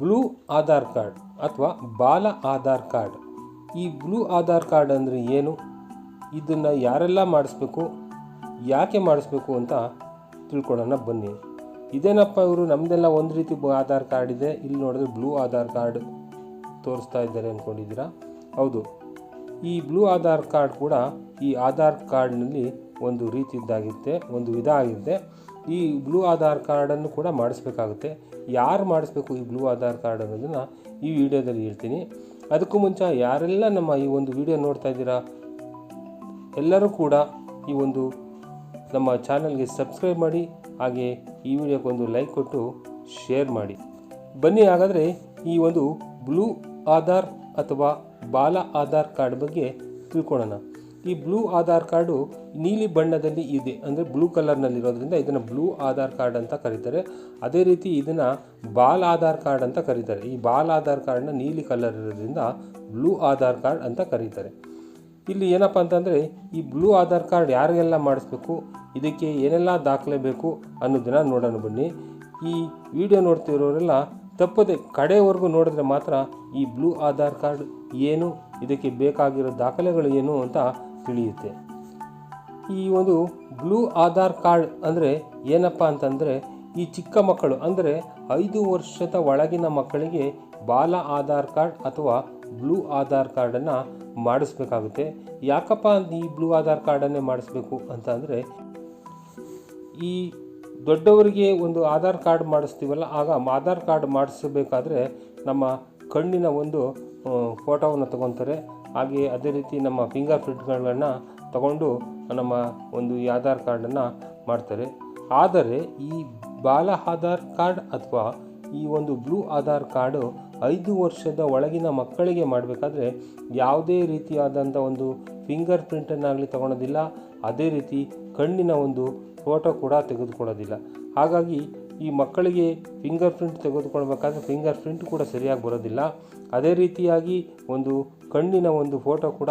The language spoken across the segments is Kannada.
ಬ್ಲೂ ಆಧಾರ್ ಕಾರ್ಡ್ ಅಥವಾ ಬಾಲ ಆಧಾರ್ ಕಾರ್ಡ್. ಈ ಬ್ಲೂ ಆಧಾರ್ ಕಾರ್ಡ್ ಅಂದರೆ ಏನು? ಇದನ್ನು ಯಾರೆಲ್ಲ ಮಾಡಿಸ್ಬೇಕು? ಯಾಕೆ ಮಾಡಿಸ್ಬೇಕು ಅಂತ ತಿಳ್ಕೊಳ್ಳೋಣ ಬನ್ನಿ. ಇದೇನಪ್ಪ ಇವರು ನಮ್ಮದೆಲ್ಲ ಒಂದು ರೀತಿ ಆಧಾರ್ ಕಾರ್ಡ್ ಇದೆ. ಇಲ್ಲಿ ನೋಡಿದ್ರೆ ಬ್ಲೂ ಆಧಾರ್ ಕಾರ್ಡ್ ತೋರಿಸ್ತಾ ಇದ್ದಾರೆ ಅಂದ್ಕೊಂಡಿದ್ದೀರಾ ಹೌದು. ಈ ಬ್ಲೂ ಆಧಾರ್ ಕಾರ್ಡ್ ಕೂಡ ಈ ಆಧಾರ್ ಕಾರ್ಡ್ನಲ್ಲಿ ಒಂದು ರೀತಿದ್ದಾಗಿರುತ್ತೆ ಒಂದು ವಿಧ ಆಗಿರುತ್ತೆ. ಈ ಬ್ಲೂ ಆಧಾರ್ ಕಾರ್ಡನ್ನು ಕೂಡ ಮಾಡಿಸ್ಬೇಕಾಗುತ್ತೆ. ಯಾರು ಮಾಡಿಸ್ಬೇಕು ಈ ಬ್ಲೂ ಆಧಾರ್ ಕಾರ್ಡ್ ಅನ್ನೋದನ್ನು ಈ ವಿಡಿಯೋದಲ್ಲಿ ಹೇಳ್ತೀನಿ. ಅದಕ್ಕೂ ಮುಂಚೆ ಯಾರೆಲ್ಲ ನಮ್ಮ ಈ ಒಂದು ವಿಡಿಯೋ ನೋಡ್ತಾ ಇದ್ದೀರಾ, ಎಲ್ಲರೂ ಕೂಡ ಈ ಒಂದು ನಮ್ಮ ಚಾನಲ್ಗೆ ಸಬ್ಸ್ಕ್ರೈಬ್ ಮಾಡಿ, ಹಾಗೆ ಈ ವಿಡಿಯೋಕ್ಕೊಂದು ಲೈಕ್ ಕೊಟ್ಟು ಶೇರ್ ಮಾಡಿ. ಬನ್ನಿ ಹಾಗಾದರೆ ಈ ಒಂದು ಬ್ಲೂ ಆಧಾರ್ ಅಥವಾ ಬಾಲ ಆಧಾರ್ ಕಾರ್ಡ್ ಬಗ್ಗೆ ತಿಳ್ಕೊಳ್ಳೋಣ. ಈ ಬ್ಲೂ ಆಧಾರ್ ಕಾರ್ಡು ನೀಲಿ ಬಣ್ಣದಲ್ಲಿ ಇದೆ. ಅಂದರೆ ಬ್ಲೂ ಕಲರ್ನಲ್ಲಿರೋದ್ರಿಂದ ಇದನ್ನು ಬ್ಲೂ ಆಧಾರ್ ಕಾರ್ಡ್ ಅಂತ ಕರೀತಾರೆ. ಅದೇ ರೀತಿ ಇದನ್ನು ಬಾಲ್ ಆಧಾರ್ ಕಾರ್ಡ್ ಅಂತ ಕರೀತಾರೆ. ಈ ಬಾಲ್ ಆಧಾರ್ ಕಾರ್ಡ್ನ ನೀಲಿ ಕಲರ್ ಇರೋದ್ರಿಂದ ಬ್ಲೂ ಆಧಾರ್ ಕಾರ್ಡ್ ಅಂತ ಕರೀತಾರೆ. ಇಲ್ಲಿ ಏನಪ್ಪ ಅಂತಂದರೆ ಈ ಬ್ಲೂ ಆಧಾರ್ ಕಾರ್ಡ್ ಯಾರಿಗೆಲ್ಲ ಮಾಡಿಸ್ಬೇಕು, ಇದಕ್ಕೆ ಏನೆಲ್ಲ ದಾಖಲೆ ಬೇಕು ಅನ್ನೋದನ್ನು ನೋಡೋಣ ಬನ್ನಿ. ಈ ವಿಡಿಯೋ ನೋಡ್ತಿರೋರೆಲ್ಲ ತಪ್ಪದೆ ಕಡೆವರೆಗೂ ನೋಡಿದ್ರೆ ಮಾತ್ರ ಈ ಬ್ಲೂ ಆಧಾರ್ ಕಾರ್ಡ್ ಏನು, ಇದಕ್ಕೆ ಬೇಕಾಗಿರೋ ದಾಖಲೆಗಳು ಏನು ಅಂತ ತಿಳಿಯುತ್ತೆ. ಈ ಒಂದು ಬ್ಲೂ ಆಧಾರ್ ಕಾರ್ಡ್ ಅಂದರೆ ಏನಪ್ಪ ಅಂತಂದರೆ, ಈ ಚಿಕ್ಕ ಮಕ್ಕಳು ಅಂದರೆ ಐದು ವರ್ಷದ ಒಳಗಿನ ಮಕ್ಕಳಿಗೆ ಬಾಲ ಆಧಾರ್ ಕಾರ್ಡ್ ಅಥವಾ ಬ್ಲೂ ಆಧಾರ್ ಕಾರ್ಡನ್ನು ಮಾಡಿಸ್ಬೇಕಾಗುತ್ತೆ. ಯಾಕಪ್ಪ ಈ ಬ್ಲೂ ಆಧಾರ್ ಕಾರ್ಡನ್ನೇ ಮಾಡಿಸ್ಬೇಕು ಅಂತ ಈ ದೊಡ್ಡವರಿಗೆ ಒಂದು ಆಧಾರ್ ಕಾರ್ಡ್ ಮಾಡಿಸ್ತೀವಲ್ಲ, ಆಗ ಆಧಾರ್ ಕಾರ್ಡ್ ಮಾಡಿಸಬೇಕಾದ್ರೆ ನಮ್ಮ ಕಣ್ಣಿನ ಒಂದು ಫೋಟೋವನ್ನು ತಗೊತಾರೆ. ಹಾಗೆ ಅದೇ ರೀತಿ ನಮ್ಮ ಫಿಂಗರ್ ಪ್ರಿಂಟ್ಗಳನ್ನು ತಗೊಂಡು ನಮ್ಮ ಒಂದು ಈ ಆಧಾರ್ ಕಾರ್ಡನ್ನು ಮಾಡ್ತಾರೆ. ಆದರೆ ಈ ಬಾಲ ಆಧಾರ್ ಕಾರ್ಡ್ ಅಥವಾ ಈ ಒಂದು ಬ್ಲೂ ಆಧಾರ್ ಕಾರ್ಡು ಐದು ವರ್ಷದ ಒಳಗಿನ ಮಕ್ಕಳಿಗೆ ಮಾಡಬೇಕಾದ್ರೆ ಯಾವುದೇ ರೀತಿಯಾದಂಥ ಒಂದು ಫಿಂಗರ್ ಪ್ರಿಂಟನ್ನಾಗಲಿ ತಗೊಳೋದಿಲ್ಲ, ಅದೇ ರೀತಿ ಕಣ್ಣಿನ ಒಂದು ಫೋಟೋ ಕೂಡ ತೆಗೆದುಕೊಳ್ಳೋದಿಲ್ಲ. ಹಾಗಾಗಿ ಈ ಮಕ್ಕಳಿಗೆ ಫಿಂಗರ್ ಪ್ರಿಂಟ್ ತೆಗೆದುಕೊಳ್ಬೇಕಾದ್ರೆ ಫಿಂಗರ್ ಪ್ರಿಂಟ್ ಕೂಡ ಸರಿಯಾಗಿ ಬರೋದಿಲ್ಲ. ಅದೇ ರೀತಿಯಾಗಿ ಒಂದು ಕಣ್ಣಿನ ಒಂದು ಫೋಟೋ ಕೂಡ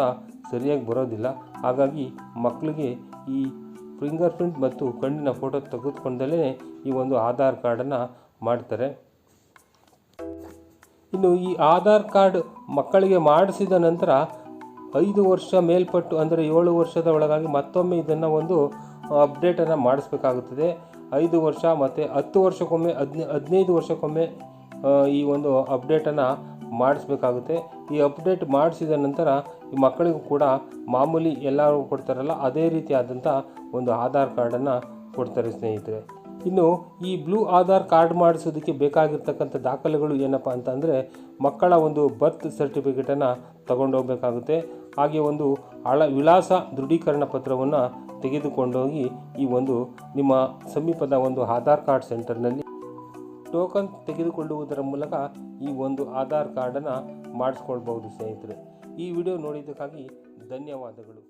ಸರಿಯಾಗಿ ಬರೋದಿಲ್ಲ. ಹಾಗಾಗಿ ಮಕ್ಕಳಿಗೆ ಈ ಫಿಂಗರ್ ಪ್ರಿಂಟ್ ಮತ್ತು ಕಣ್ಣಿನ ಫೋಟೋ ತೆಗೆದುಕೊಂಡಲೇ ಈ ಒಂದು ಆಧಾರ್ ಕಾರ್ಡನ್ನು ಮಾಡ್ತಾರೆ. ಇನ್ನು ಈ ಆಧಾರ್ ಕಾರ್ಡ್ ಮಕ್ಕಳಿಗೆ ಮಾಡಿಸಿದ ನಂತರ ಐದು ವರ್ಷ ಮೇಲ್ಪಟ್ಟು, ಅಂದರೆ ಏಳು ವರ್ಷದ ಒಳಗಾಗಿ ಮತ್ತೊಮ್ಮೆ ಇದನ್ನು ಒಂದು ಅಪ್ಡೇಟನ್ನು ಮಾಡಿಸ್ಬೇಕಾಗುತ್ತದೆ. ಐದು ವರ್ಷ ಮತ್ತು ಹತ್ತು ವರ್ಷಕ್ಕೊಮ್ಮೆ, ಹದಿನೈ, ಹದಿನೈದು ವರ್ಷಕ್ಕೊಮ್ಮೆ ಈ ಒಂದು ಅಪ್ಡೇಟನ್ನು ಮಾಡಿಸ್ಬೇಕಾಗುತ್ತೆ. ಈ ಅಪ್ಡೇಟ್ ಮಾಡಿಸಿದ ನಂತರ ಈ ಮಕ್ಕಳಿಗೂ ಕೂಡ ಮಾಮೂಲಿ ಎಲ್ಲರೂ ಕೊಡ್ತಾರಲ್ಲ, ಅದೇ ರೀತಿಯಾದಂಥ ಒಂದು ಆಧಾರ್ ಕಾರ್ಡನ್ನು ಕೊಡ್ತಾರೆ ಸ್ನೇಹಿತರೆ. ಇನ್ನು ಈ ಬ್ಲೂ ಆಧಾರ್ ಕಾರ್ಡ್ ಮಾಡಿಸೋದಕ್ಕೆ ಬೇಕಾಗಿರ್ತಕ್ಕಂಥ ದಾಖಲೆಗಳು ಏನಪ್ಪ ಅಂತಂದರೆ ಮಕ್ಕಳ ಒಂದು ಬರ್ತ್ ಸರ್ಟಿಫಿಕೇಟನ್ನು ತಗೊಂಡೋಗಬೇಕಾಗುತ್ತೆ. ಹಾಗೆ ಒಂದು ಅಳ ವಿಳಾಸ ದೃಢೀಕರಣ ಪತ್ರವನ್ನು ತೆಗೆದುಕೊಂಡೋಗಿ ಈ ಒಂದು ನಿಮ್ಮ ಸಮೀಪದ ಒಂದು ಆಧಾರ್ ಕಾರ್ಡ್ ಸೆಂಟರ್ನಲ್ಲಿ ಟೋಕನ್ ತೆಗೆದುಕೊಳ್ಳುವುದರ ಮೂಲಕ ಈ ಒಂದು ಆಧಾರ್ ಕಾರ್ಡನ್ನು ಮಾಡಿಸ್ಕೊಳ್ಬಹುದು ಸ್ನೇಹಿತರೆ. ಈ ವಿಡಿಯೋ ನೋಡಿದ್ದಕ್ಕಾಗಿ ಧನ್ಯವಾದಗಳು.